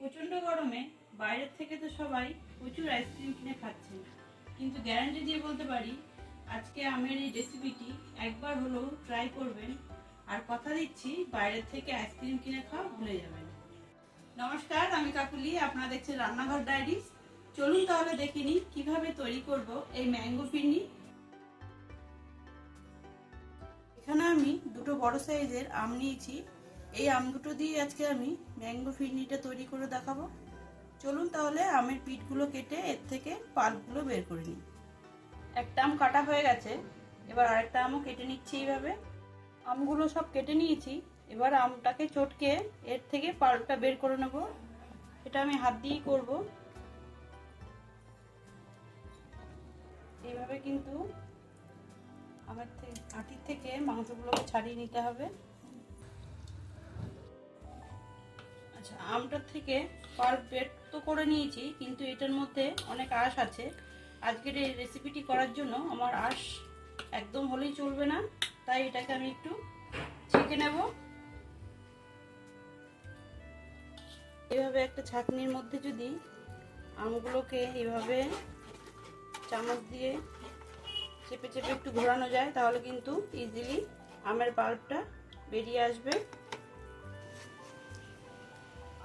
প্রচণ্ড গরমে বাইরের থেকে তো সবাই প্রচুর আইসক্রিম কিনে খাচ্ছে। কিন্তু গ্যারান্টি দিয়ে বলতে পারি, আজকে আমের এই রেসিপিটি একবার হলেও ট্রাই করবেন। আর কথা দিচ্ছি, বাইরের থেকে আইসক্রিম কিনে খাওয়া ভুলে যাবেন। নমস্কার, আমি কাকুলি, আপনারা দেখছেন রান্নাঘর ডায়েরিস চলুন তাহলে দেখে নিই কীভাবে তৈরি করব এই ম্যাঙ্গো ফিরনি এখানে আমি দুটো বড় সাইজের আম নিয়েছি। এই আম দুটো দিয়ে আজকে আমি ম্যাঙ্গো ফিরনিটা তৈরি করে দেখাবো। চলুন তাহলে আমের পিঠগুলো কেটে এর থেকে পাল্পগুলো বের করে নিই। একটা আম কাটা হয়ে গেছে, এবার আরেকটা আমও কেটে নিচ্ছি এইভাবে। আমগুলো সব কেটে নিয়েছি, এবার আমটাকে চটকে এর থেকে পাল্পটা বের করে নেব। এটা আমি হাত দিয়েই করব। এইভাবে কিন্তু আমার আটির থেকে মাংসগুলোকে ছাড়িয়ে নিতে হবে। আমটার থেকে পার বেড তো করে নিয়েছি, কিন্তু এটার মধ্যে অনেক আঁশ আছে। আজকের এই রেসিপিটি করার জন্য আমার আঁশ একদম হলেই চলবে না, তাই এটাকে আমি একটু ছেঁকে নেব। এভাবে একটা ছাঁকনির মধ্যে যদি আমগুলোকে এভাবে চামচ দিয়ে চেপে চেপে একটু ঘোরানো যায়, তাহলে কিন্তু ইজিলি আমের পাল্পটা বেরিয়ে আসবে।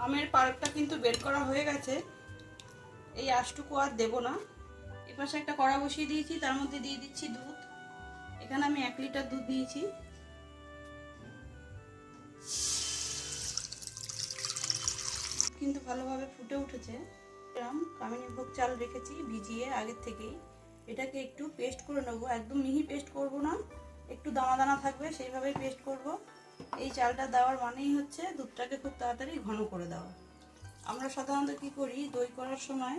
আমের পাল্পটা কিন্তু বের করা হয়ে গেছে। এই আশটুকু আর দেব না। এপাশে একটা কড়া বসিয়ে দিয়েছি, তার মধ্যে দিয়ে দিচ্ছি দুধ। এখানে আমি এক লিটার দুধ দিয়েছি। কিন্তু ভালোভাবে ফুটে উঠেছে। কামিনী ভোগ চাল রেখেছি ভিজিয়ে আগের থেকেই। এটাকে একটু পেস্ট করে নেব। একদম মিহি পেস্ট করব না, একটু দানা দানা থাকবে, সেইভাবেই পেস্ট করব। এই চালটা দেওয়ার মানেই হচ্ছে দুধটাকে খুব তাড়াতাড়ি ঘন করে দেওয়া। আমরা সাধারণত কি করি, দই করার সময়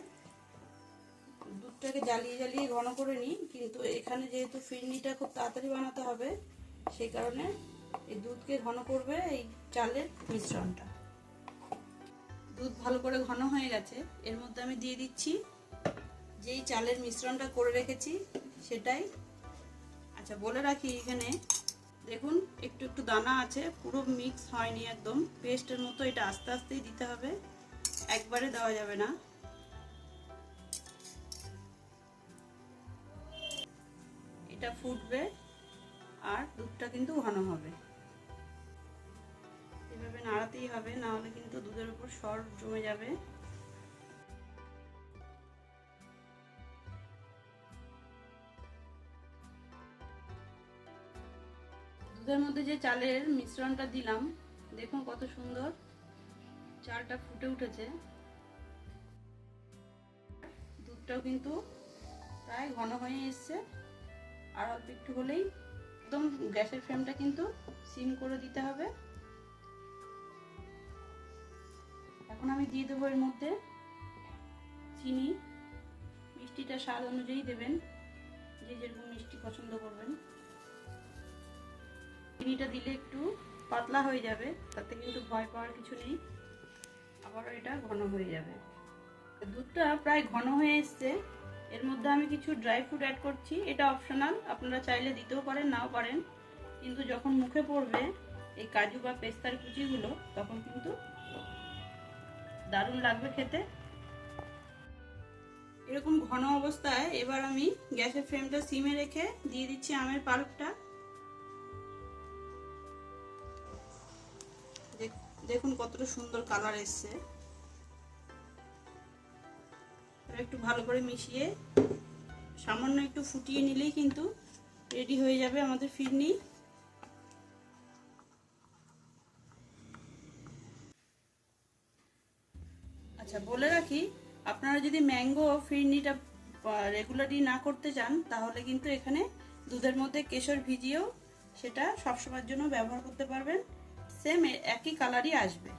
দুধটাকে জ্বালিয়ে জ্বালিয়ে ঘন করে নিই, কিন্তু এখানে যেহেতু ফিরনিটা খুব তাড়াতাড়ি বানাতে হবে, সেই কারণে এই দুধকে ঘন করবে এই চালের মিশ্রণটা। দুধ ভালো করে ঘন হয়ে গেছে, এর মধ্যে আমি দিয়ে দিচ্ছি যেই চালের মিশ্রণটা করে রেখেছি সেটাই। আচ্ছা বলে রাখি এখানে, দেখুন দানা আছে, পুরো মিক্স হয়নি একদম। পেস্টের মতো এটা আস্তে আস্তেই দিতে হবে। একবারে দেওয়া যাবে না। এটা ফুটবে আর দুধটা কিন্তু ঘন হবে। এভাবে নাড়াতেই হবে না হলে কিন্তু দুধের উপর সর জমে যাবে। দুধের মধ্যে যে চালের মিশ্রণটা দিলাম, দেখুন কত সুন্দর। চালটা ফুটে উঠেছে। দুধটাও কিন্তু প্রায় ঘন হয়ে এসছে। আর অল্প একটু হলেই একদম গ্যাসের ফ্লেমটা কিন্তু সিম করে দিতে হবে। এখন আমি দিয়ে দেবো এর মধ্যে চিনি। মিষ্টিটা স্বাদ অনুযায়ী দেবেন। যে যেরকম মিষ্টি পছন্দ করবেন। চিনিটা দিলে একটু পাতলা হয়ে যাবে, তাতে কিন্তু ভয় পাওয়ার কিছু নেই। আবারও এটা ঘন হয়ে যাবে। দুধটা প্রায় ঘন হয়ে এসছে। এর মধ্যে আমি কিছু ড্রাই ফ্রুট অ্যাড করছি। এটা অপশনাল আপনারা চাইলে দিতেও পারেন, নাও পারেন। কিন্তু যখন মুখে পড়বে এই কাজু বা পেস্তার কুচিগুলো, তখন কিন্তু দারুণ লাগবে খেতে। এরকম ঘন অবস্থায় এবার আমি গ্যাসের ফ্লেমটা সিমে রেখে দিয়ে দিচ্ছি আমের পাল্পটা দেখুন কতটা সুন্দর কালার এসছে। একটু ভালো করে মিশিয়ে সামান্য একটু ফুটিয়ে নিলেই কিন্তু রেডি হয়ে যাবে আমাদের ফিরনি। আচ্ছা বলে রাখি, আপনারা যদি ম্যাঙ্গো ফিরনিটা রেগুলারলি না করতে চান, তাহলে কিন্তু এখানে দুধের মধ্যে কেশর ভিজিয়েও সেটা সবসময়ের জন্য ব্যবহার করতে পারবেন। সেম একই কালারই আসবে।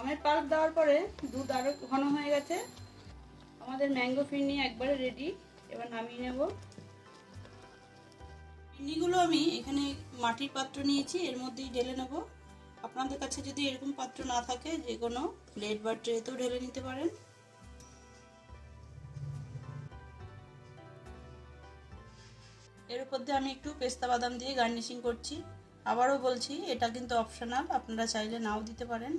আমের পাল্প দেওয়ার পরে দুধ আরও ঘন হয়ে গেছে। আমাদের ম্যাঙ্গো ফিরনি একবারে রেডি এবার নামিয়ে নেব। ফিরনিগুলো আমি এখানে মাটির পাত্র নিয়েছি, এর মধ্যেই ঢেলে নেব। আপনাদের কাছে যদি এরকম পাত্র না থাকে, যে কোনো প্লেট বা ট্রেতেও ঢেলে নিতে পারেন। এর উপর দিয়ে আমি একটু পেস্তা বাদাম দিয়ে গার্নিশিং করছি। আবারও বলছি, এটা কিন্তু অপশনাল, আপনারা চাইলে নাও দিতে পারেন।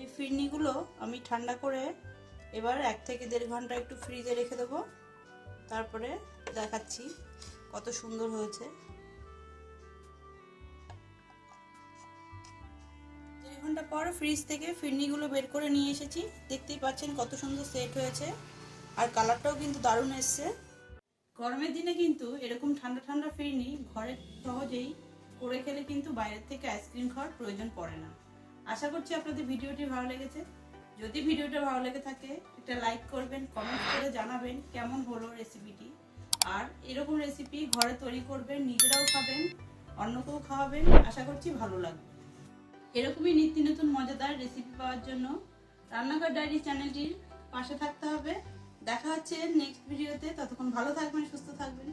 এই ফিরনিগুলো আমি ঠান্ডা করে এবার এক থেকে দেড় ঘণ্টা একটু ফ্রিজে রেখে দেবো। তারপরে দেখাচ্ছি কত সুন্দর হয়েছে। দেড় ঘণ্টা পর ফ্রিজ থেকে ফিরনিগুলো বের করে নিয়ে এসেছি। দেখতেই পাচ্ছেন কত সুন্দর সেট হয়েছে। আর কালারটাও কিন্তু দারুণ এসছে। গরমের দিনে কিন্তু এরকম ঠান্ডা ঠান্ডা ফিরনি, ঘরে সহজেই করে খেলে কিন্তু বাইরের থেকে আইসক্রিম খাওয়ার প্রয়োজন পড়ে না। আশা করছি আপনাদের ভিডিওটি ভালো লেগেছে। যদি ভিডিওটা ভালো লেগে থাকে, একটা লাইক করবেন কমেন্ট করে জানাবেন কেমন হলো রেসিপিটি আর এরকম রেসিপি ঘরে তৈরি করবেন, নিজেরাও খাবেন, অন্যকেও খাওয়াবেন, আশা করছি ভালো লাগবে। এরকমই নিত্য নতুন মজাদার রেসিপি পাওয়ার জন্য রান্নাঘর ডায়েরি চ্যানেলটির পাশে থাকতে হবে। দেখা হচ্ছে নেক্সট ভিডিওতে ততক্ষণ ভালো থাকবেন সুস্থ থাকবেন।